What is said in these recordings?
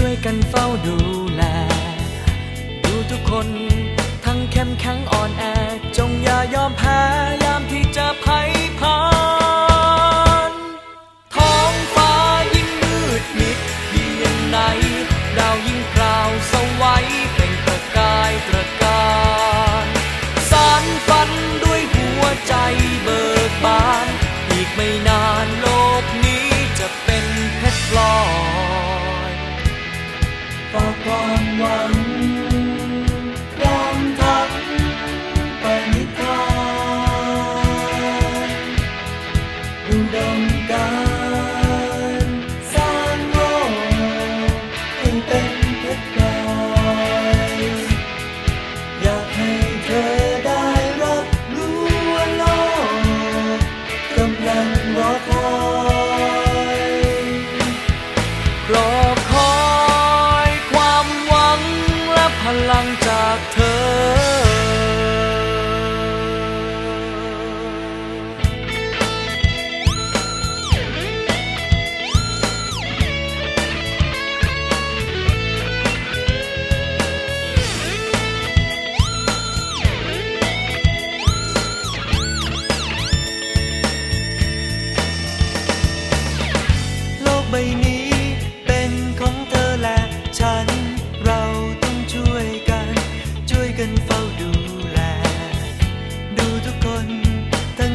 ช่วยกันเฝ้าดูแล ดูทุกคนทั้งเข้มแข็งอ่อนแอ จงอย่ายอมแพ้ รอคอยความหวังและพลังจากเธอ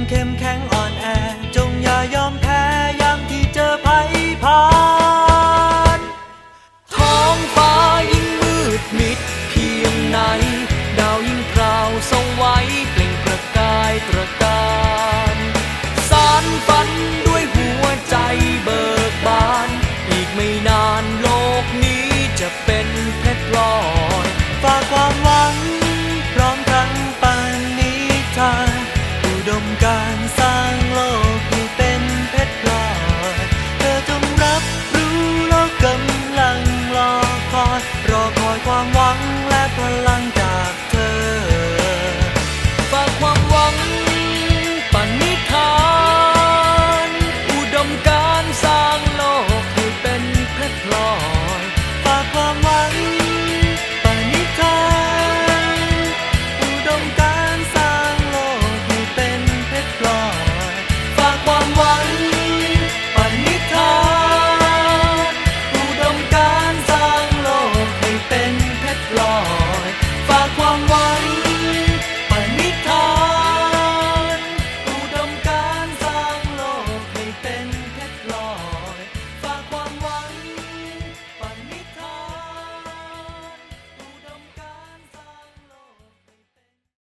เข้มแข็งอ่อนแอจงอย่ายอ